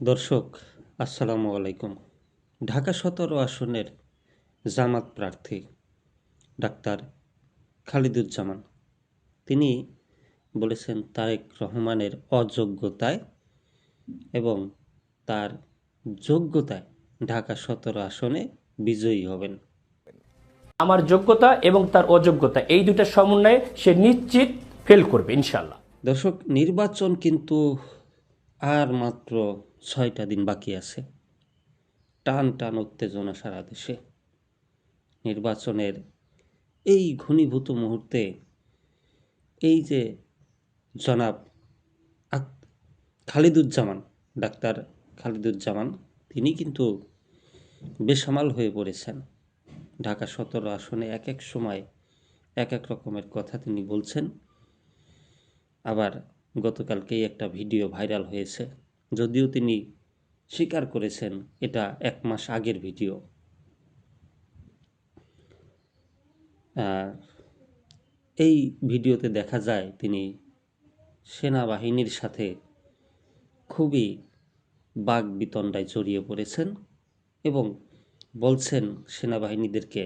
দর্শক আসসালামু আলাইকুম। ঢাকা সতেরো আসনের জামাত প্রার্থী ডাক্তার খালিদুজ্জামান। তিনি বলেছেন তারেক রহমানের অযোগ্যতায় এবং তার যোগ্যতায় ঢাকা সতেরো আসনে বিজয়ী হবেন। আমার যোগ্যতা এবং তার অযোগ্যতা এই দুইটা সমন্বয়ে সে নিশ্চিত ফেল করবে ইনশাল্লাহ দর্শক নির্বাচন কিন্তু আর মাত্র ছয়টা দিন বাকি আছে। টান টান উত্তেজনা সারা দেশে। নির্বাচনের এই ঘনীভূত মুহূর্তে এই যে জনাব খালিদুজ্জামান, ডাক্তার খালিদুজ্জামান, তিনি কিন্তু বেসামাল হয়ে পড়েছেন। ঢাকা সতেরো আসনে এক এক সময় এক এক রকমের কথা তিনি বলছেন। আবার গতকালকেই একটা ভিডিও ভাইরাল হয়েছে। যদিও তিনি স্বীকার করেছেন এটা এক মাস আগের ভিডিও। আর এই ভিডিওতে দেখা যায় তিনি সেনাবাহিনীর সাথে খুবই বাঘ বিতণ্ডায় জড়িয়ে পড়েছেন এবং বলছেন সেনাবাহিনীদেরকে,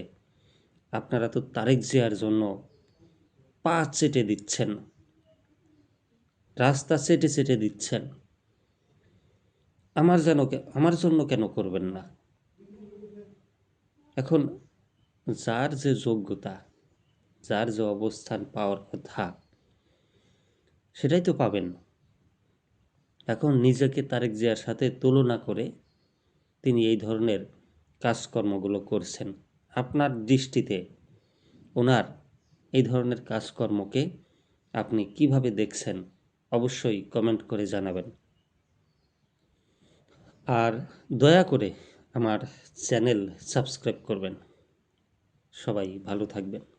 আপনারা তো তারেক জিয়ার জন্য পা চেটে দিচ্ছেন, রাস্তা চেটে চেটে দিচ্ছেন। আমার যেন আমার জন্য কেন করবেন না? এখন যার যে যোগ্যতা, যার যে অবস্থান পাওয়ার কথা, সেটাই তো পাবেন। এখন নিজেকে তারেক জিয়ার সাথে তুলনা করে তিনি এই ধরনের কাজকর্মগুলো করছেন। আপনার দৃষ্টিতে ওনার এই ধরনের কাজকর্মকে আপনি কীভাবে দেখছেন, অবশ্যই কমেন্ট করে জানাবেন। আর দয়া করে আমার চ্যানেল সাবস্ক্রাইব করবেন। সবাই ভালো থাকবেন।